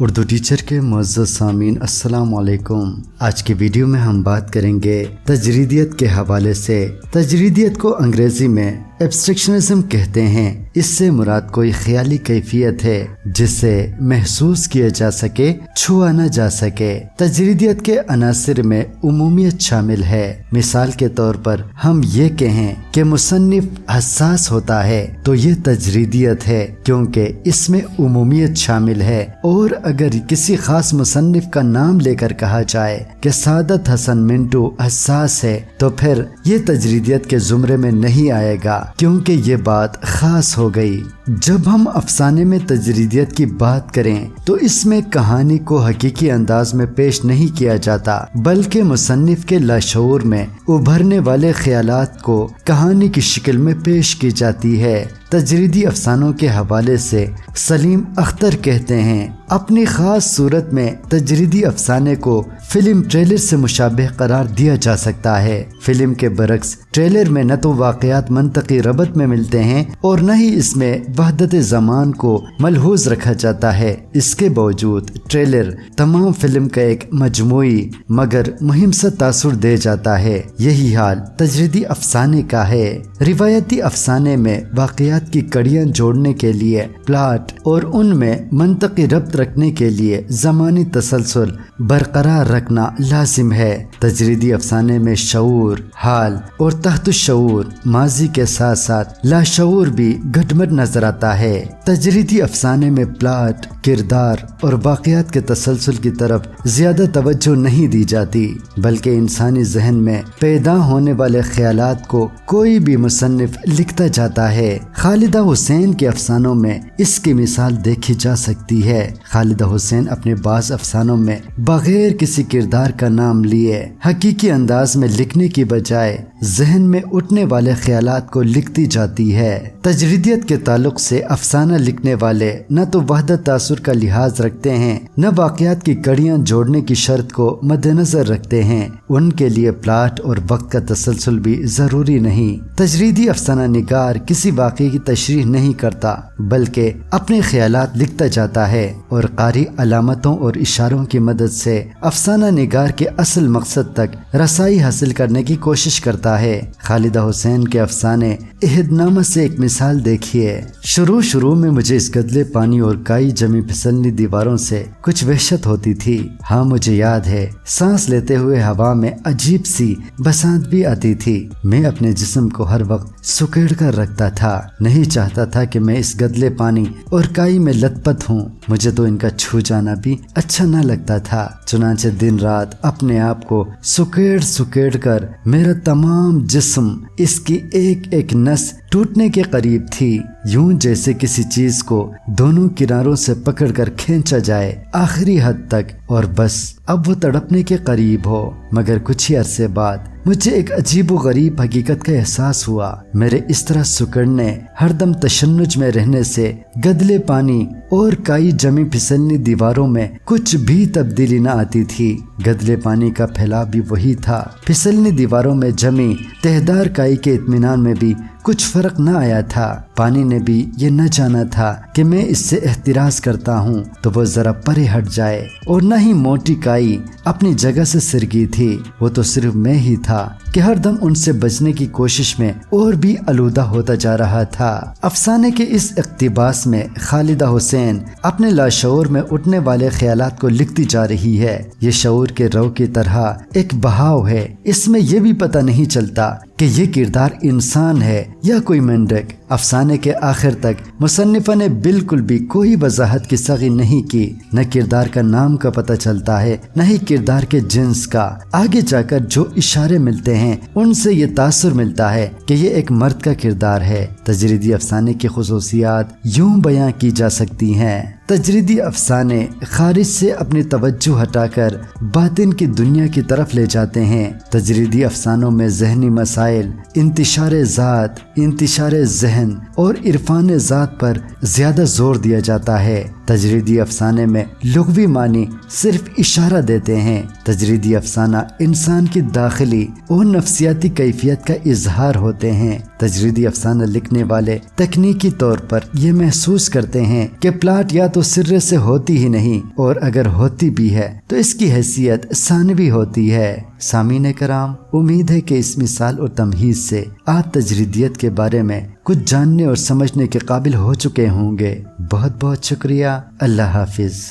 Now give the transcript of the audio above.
Urdu teacher के मज़ सामीन, अस्सलाम वालेकुम। आज के वीडियो में हम बात करेंगे तजरीदियत के हवाले से। तजरीदियत को अंग्रेज़ी में एब्स्ट्रक्शनिज्म कहते हैं। इससे मुराद कोई ख्याली कैफियत है जिसे महसूस किया जा सके, छुआ न जा सके। तजरीदियत के अनासर में उमूमियत शामिल है। मिसाल के तौर पर हम ये कहें कि मुसन्फ हसास होता है तो ये तजरीदियत है, क्योंकि इसमें उमूमियत शामिल है। और अगर किसी खास मुसन्फ का नाम लेकर कहा जाए कि सादत हसन मिंटू हसास है तो फिर ये तजरीदियत के जुमरे में नहीं आएगा। क्योंकि ये बात खास हो गई। जब हम अफसाने में तजरीदियत की बात करें तो इसमें कहानी को हकीकी अंदाज में पेश नहीं किया जाता, बल्कि मुसन्फ के लाशूर में उभरने वाले ख्यालात को कहानी की शक्ल में पेश की जाती है। तजरीदी अफसानों के हवाले से सलीम अख्तर कहते हैं, अपनी ख़ास सूरत में तजरीदी अफसाने को फ़िल्म ट्रेलर से मुशाबह करार दिया जा सकता है। फ़िल्म के बरक्स ट्रेलर में न तो वाकयात मनतकी रबत में मिलते हैं और न ही इसमें वहदत ज़मान को मलहूज रखा जाता है। इसके बावजूद ट्रेलर तमाम फ़िल्म का एक मजमूई, मगर मुहिम सा तासुर दे जाता है। यही हाल तजरीदी अफसाने का है। रिवायती अफसाने में वाकयात की कड़ियाँ जोड़ने के लिए, प्लाट और उनमें मनतकी रब्त रखने के लिए ज़मानी तसलसल बरकरार रखना लाजिम है। तजरीदी अफसाने में शूर हाल और तहत शूर माजी के साथ साथ लाशूर भी घटमट नज़र आता है। तजरीदी अफसाने में प्लाट, किरदार और वाकयात के तसलसल की तरफ़ ज़्यादा तवज्जो नहीं दी जाती, बल्कि इंसानी जहन में पैदा होने वाले ख्याल को कोई भी मुसन्फ लिखता जाता है। खालिदा हुसैन के अफसानों में इसकी मिसाल देखी जा सकती है। खालिदा हुसैन अपने बाज अफसानों में बगैर किसी किरदार का नाम लिए हकीकी अंदाज में लिखने की बजाय जहन में उठने वाले ख्याल को लिखती जाती है। तजरीदियत के ताल्लुक से अफसाना लिखने वाले न तो वहदत तासुर का लिहाज रखते हैं, न वाकयात की कड़ियाँ जोड़ने की शर्त को मद्देनजर रखते हैं। उनके लिए प्लाट और वक्त का तसलसल भी ज़रूरी नहीं। तजरीदी अफसाना निगार किसी वाक़े की तशरी नहीं करता, बल्कि अपने ख्याल लिखता जाता है और कारी अलामतों और इशारों की मदद से अफसाना निगार के असल मकसद तक रसाई हासिल करने की कोशिश करता है। खालिदा हुसैन के अफसाने इहदनामा से एक मिसाल देखिए। शुरू शुरू में मुझे इस गदले पानी और काई जमी फिसलनी दीवारों से कुछ वहशत होती थी। हाँ मुझे याद है, सांस लेते हुए हवा में अजीब सी बसात भी आती थी। मैं अपने जिस्म को हर वक्त सुकेड़ कर रखता था। नहीं चाहता था कि मैं इस गदले पानी और काई में लतपत हूँ। मुझे तो इनका छू जाना भी अच्छा न लगता था। चुनाचे दिन रात अपने आप को सुकेड़ सुकेड़ कर मेरा तमाम जिस्म, इसकी एक एक नस टूटने के करीब थी। यूँ जैसे किसी चीज़ को दोनों किनारों से पकड़कर खींचा जाए आखिरी हद तक, और बस, अब वो तड़पने के करीब हो। मगर कुछ ही अरसे बाद मुझे एक अजीब गरीब हकीकत का एहसास हुआ। मेरे इस तरह सुकड़ने, हरदम तशन्नुज में रहने से गदले पानी और काई जमी फिसलनी दीवारों में कुछ भी तब्दीली न आती थी। गदले पानी का फैलाव भी वही था। फिसलनी दीवारों में जमी तहदार काई के इतमान में भी कुछ फ़र्क न आया था। पानी ने भी ये न जाना था कि मैं इससे एहतराज करता हूँ तो वो जरा परे हट जाए और न ही मोटी काई अपनी जगह से सिर सिरगी थी। वो तो सिर्फ़ मैं ही था कि हर दम उनसे बचने की कोशिश में और भी आलूदा होता जा रहा था। अफसाने के इस इकतबास में खालिदा हुसैन अपने लाशूर में उठने वाले ख्याल को लिखती जा रही है। ये शऊर के रो की तरह एक बहाव है। इसमें यह भी पता नहीं चलता कि ये किरदार इंसान है या कोई मेंढक अफसाने के आखिर तक मुसन्फ़ा ने बिल्कुल भी कोई वजाहत की सगी नहीं की। न किरदार का नाम का पता चलता है, न ही किरदार के जिन्स का। आगे जाकर जो इशारे मिलते हैं, उनसे ये तासर मिलता है कि ये एक मर्द का किरदार है। तजरीदी अफसाने की खसूसियात यूँ बयां की जा सकती हैं। तजरीदी अफसाने खारिज से अपनी तवज्जो हटाकर बातिन की दुनिया की तरफ़ ले जाते हैं। तजरीदी अफसानों में जहनी मसाइल, इंतशार ज़ात, इंतशार जहन और इरफान ज़ात पर ज़्यादा ज़ोर दिया जाता है। तजरीदी अफसाने में लुगवी मानी सिर्फ़ इशारा देते हैं। तजरीदी अफसाना इंसान की दाखिली और नफसियाती कैफियत का इजहार होते हैं। तजरीदी अफसाना लिखने वाले तकनीकी तौर पर यह महसूस करते हैं कि प्लाट या तो सिर्रे से होती ही नहीं, और अगर होती भी है तो इसकी हैसियत सानवी होती है। सामीन कराम, उम्मीद है कि इस मिसाल और तमहीज से आप तजरीदियत के बारे में कुछ जानने और समझने के काबिल हो चुके होंगे। बहुत बहुत शुक्रिया। अल्लाह हाफिज़।